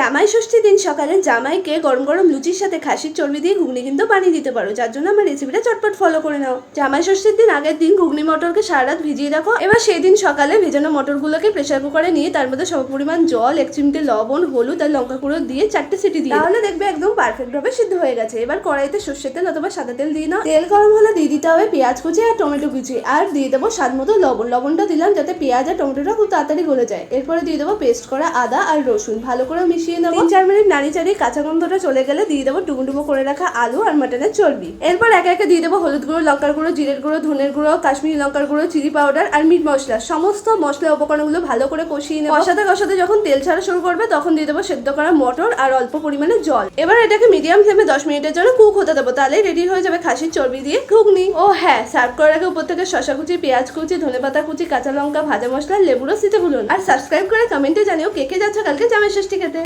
জামাই ষষ্ঠীর দিন সকালে জামাইকে গরম গরম লুচির সাথে খাসির চর্বি দিয়ে ঘুগনি কিন্তু বানিয়ে দিতে পারো। যার জন্য আমার রেসিপিটা চটপট ফলো করে নাও। জামাই ষষ্ঠীর দিন আগের দিন ঘুগনি মটরকে সারা রাত ভিজিয়ে রাখো। এবার সেই দিন সকালে ভেজানো মটরগুলোকে প্রেসার কুকারে নিয়ে তার মধ্যে সব পরিমাণ জল, এক চিমটে লবণ, হলুদ আর লঙ্কা গুঁড়ো দিয়ে চারটে সিটি দিয়ে তাহলে দেখবে একদম পারফেক্ট ভাবে সিদ্ধ হয়ে গেছে। এবার কড়াইতে সর্ষের তেল অথবা সাদা তেল দিয়ে নাও। তেল গরম হলে দিয়ে দিতে হবে পেঁয়াজ কুচি আর টমেটো কুচি। আর দিয়ে দেবো স্বাদ মতো লবণ। লবণটা দিলাম যাতে পেঁয়াজ আর টমেটোটা খুব তাড়াতাড়ি গলে যায়। এরপরে দিয়ে দেবো পেস্ট করা আদা আর রসুন। ভালো করে মিশিয়ে নেব। তিন, চার মিনিট নাড়ি চাড়িয়ে কাঁচা গন্ধটা চলে গেলে দিয়ে দেবো ডুবো ডুবো করে রাখা আলু আর মাটনের চর্বি। এরপর একে একে দিয়ে দেবো হলুদ গুঁড়ো, লঙ্কার গুঁড়ো, জিরের গুঁড়ো, ধনের গুঁড়ো, কাশ্মীরি লঙ্কার গুঁড়ো, চিলি পাউডার আর মিট মশলা। সমস্ত মশলা উপকরণগুলো ভালো করে কষিয়ে নেব। কষাতে কষাতে যখন তেল ছাড়া শুরু করবে, তখন দিয়ে দেবো সেদ্ধ করা মটর আর অল্প পরিমাণে জল। এবার এটাকে মিডিয়াম ফ্লেমে দশ মিনিটের জন্য কুক হতে দেবো। তাহলে রেডি হয়ে যাবে খাসির চর্বি দিয়ে ঘুগনি। ও হ্যাঁ সার্ভ করার আগে উপর থেকে শশা কুচি, পেঁয়াজ কুচি ধনেপাতা কুচি, কাঁচা লঙ্কা, ভাজা মশলা লেবুরও সিতে ভুলুন আর সাবস্ক্রাইব করে কমেন্টে জানিও কে কে যাচ্ছে কালকে জামাই ষষ্ঠী খেতে।